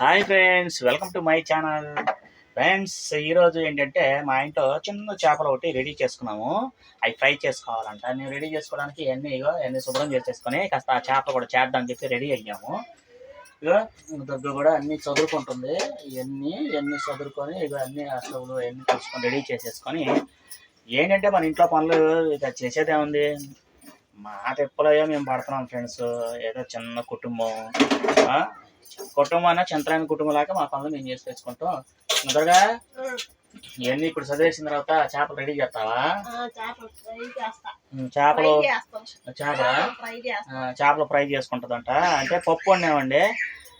Hi friends welcome to my channel. Friends ఈరోజు ఏంటంటే మా ఇంట్లో చిన్న చేపలు ఒకటి రెడీ చేసుకున్నాము. అవి ఫ్రై చేసుకోవాలంట. నేను రెడీ చేసుకోవడానికి ఇవన్నీ ఇగో అన్ని శుభ్రం చేసేసుకొని కాస్త ఆ చేపలు కూడా చేద్దామని చెప్పి రెడీ అయ్యాము. ఇగో దగ్గర కూడా అన్ని చదువుకుంటుంది ఇవన్నీ ఇవన్నీ చదువుకొని ఇగో అన్ని అసలు ఇవన్నీ చూసుకొని రెడీ చేసేసుకొని ఏంటంటే మన ఇంట్లో పనులు ఇక చేసేదే ఉంది మాట మేము పడుతున్నాం ఫ్రెండ్స్. ఏదో చిన్న కుటుంబం. ఆ? కుటుంబం అన్న చంద్రాయణ కుటుంబం లాగా మా పనులు మేము చేసుకొచ్చుకుంటాం ముందరగా ఇవన్నీ ఇప్పుడు చదివేసిన తర్వాత చేపలు రెడీ చేస్తావా? చేపలు చేపలు చేపల? ఫ్రై చేస్తాం. చేపలు ఫ్రై చేసుకుంటుందంట. అంటే పప్పు వండామండి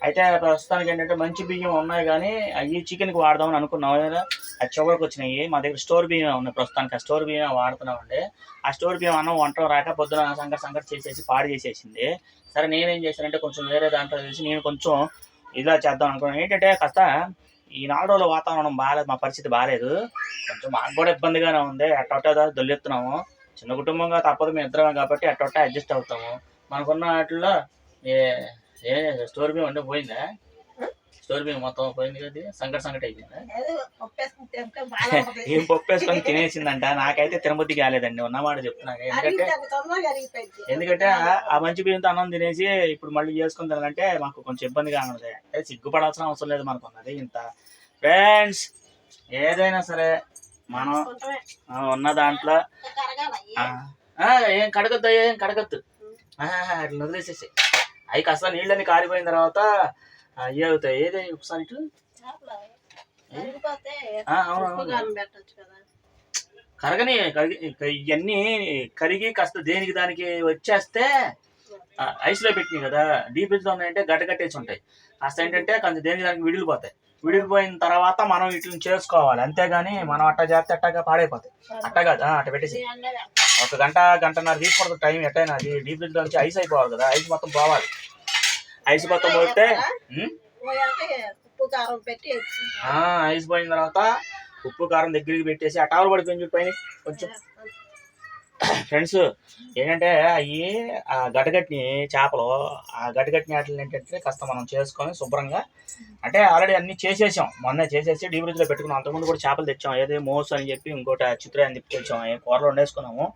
అయితే ప్రస్తుతానికి ఏంటంటే మంచి బియ్యం ఉన్నాయి కానీ అవి చికెన్కి వాడదామని అనుకున్నాం. కదా అది చివరికి వచ్చినాయి. మా దగ్గర స్టోర్ బియ్యం ఉన్నాయి ప్రస్తుతానికి. ఆ స్టోర్ బియ్యం వాడుతున్నామండి. ఆ స్టోర్ బియ్యం అన్నం వంట రాక పొద్దున సంగతి సంగతి చేసేసి పాడు చేసేసింది. సరే నేనేం చేశానంటే కొంచెం వేరే దాంట్లో చేసి నేను కొంచెం ఇలా చేద్దాం అనుకున్నాను. ఏంటంటే కాస్త ఈ నాలుగు రోజుల వాతావరణం బాగాలేదు మా పరిస్థితి బాగాలేదు కొంచెం మాకు కూడా ఇబ్బందిగానే ఉంది. అట్టొట్ట దొల్లెత్తున్నాము. చిన్న కుటుంబంగా తప్పదు మేము ఇద్దరం కాబట్టి అట్టొట్ట అడ్జస్ట్ అవుతాము. మనకున్న వాటిల్లో ఏ స్టోర్ బియ్యం అంటే పోయిందా? స్టోర్ బియ్యం మొత్తం పోయింది కదా? సంకట సంకట అయిపోయిందా. ఏం పప్పు వేసుకొని తినేసిందంట. నాకైతే తిరుపతి కాలేదండి ఉన్నమాట చెప్తున్నాను ఎందుకంటే. ఎందుకంటే ఆ మంచి బియ్యంతో అన్నం తినేసి ఇప్పుడు మళ్ళీ చేసుకుని తినాలంటే మాకు కొంచెం ఇబ్బందిగా ఉన్నది అదే సిగ్గుపడాల్సిన అవసరం లేదు మనకు ఉన్నది ఇంత. ఫ్రెండ్స్ ఏదైనా సరే మనం ఉన్న దాంట్లో ఏం కడగద్దు ఏం కడగద్దు. అట్లా వదిలేసేసి అవి కాస్త నీళ్ళని కారిపోయిన తర్వాత అవి అవుతాయి. ఏది ఒకసారి ఇటు? కరగని కరిగి ఇవన్నీ కరిగి కాస్త దేనికి దానికి వచ్చేస్తే ఆ, ఐస్లో పెట్టినాయి కదా. డీప్ ఫ్రిడ్జ్లో ఉన్నాయంటే గడ్డ కట్టేసి ఉంటాయి. కాస్త ఏంటంటే కొంచెం దేనికి దానికి విడిలిపోతాయి విడిలిపోయిన తర్వాత మనం వీటిని చేసుకోవాలి. అంతేగాని మనం అట్ట చేస్తే అట్టగా పాడైపోతాయి. అట్ట కాదు. అట్ట పెట్టేసి. ఒక గంట గంటన్నర తీసుకుంటుంది టైం ఎట్టయినా అది డీప్ ఫ్రిడ్జ్లో నుంచి ఐస్ అయిపోవాలి కదా. ఐస్ మొత్తం పోవాలి. ఐస్ మొత్తం పోతే ఉప్పు కారం పెట్టి ఐస్ పోయిన తర్వాత ఉప్పు కారం దగ్గరికి పెట్టేసి ఆ టవర్ పడిపోయింది చూడు పైన కొంచెం. ఫ్రెండ్స్ ఏంటంటే అవి ఆ గడ్డగట్టిని చేపలు ఆ గడ్డగట్టిన వాటిని ఏంటంటే కాస్త మనం చేసుకొని శుభ్రంగా అంటే ఆల్రెడీ అన్ని చేసేసాం. మొన్న చేసేసి డీ ఫ్రిడ్జ్లో పెట్టుకున్నాం. అంతకుముందు కూడా చేపలు తెచ్చాం. ఏదో మోస్ అని చెప్పి ఇంకోటి చిత్ర అని చెప్పి తెచ్చాం కూరలో వండేసుకున్నాము.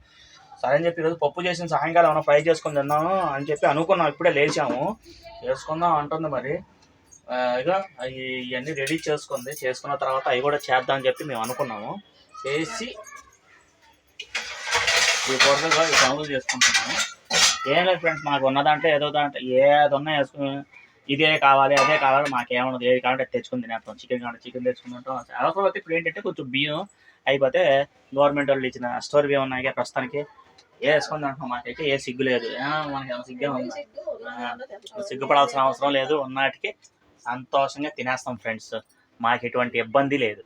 సరే అని చెప్పి ఈరోజు పప్పు చేసిన సాయంకాలం ఏమైనా ఫ్రై చేసుకొని తిన్నాము అని చెప్పి అనుకున్నాం ఇప్పుడే లేచాము. చేసుకుందాం అంటుంది మరి. ఇక ఇవన్నీ రెడీ చేసుకుంది. చేసుకున్న తర్వాత అవి కూడా చేద్దాం అని చెప్పి మేము అనుకున్నాము. చేసి ఈ పొరలుగా ఈ పనులు చేసుకుంటున్నాము. ఏం లేదు ఫ్రెండ్స్ మాకు ఉన్నదంటే ఏదో దాంట్లో ఏదన్నా వేసుకుని ఇదే కావాలి అదే కావాలి మాకేమన్నది ఏది కావాలంటే తెచ్చుకుంది తెచ్చుకుని తినేస్తాం. చికెన్ కావాలి చికెన్ తెచ్చుకుంటాం అవసరం అయితే ఇప్పుడు ఏంటంటే కొంచెం బియ్యం అయిపోతే గవర్నమెంట్ వాళ్ళు ఇచ్చిన స్టోర్ బియ్యం ఉన్నాయి ప్రస్తుతానికి. వేసుకుంది అంటున్నాం మాకైతే ఏ సిగ్గు లేదు. మనకి ఎంత సిగ్గే ఉంది? సిగ్గు సిగ్గుపడాల్సిన అవసరం లేదు. ఉన్నటికి సంతోషంగా తినేస్తాం ఫ్రెండ్స్ మాకు ఎటువంటి ఇబ్బంది లేదు.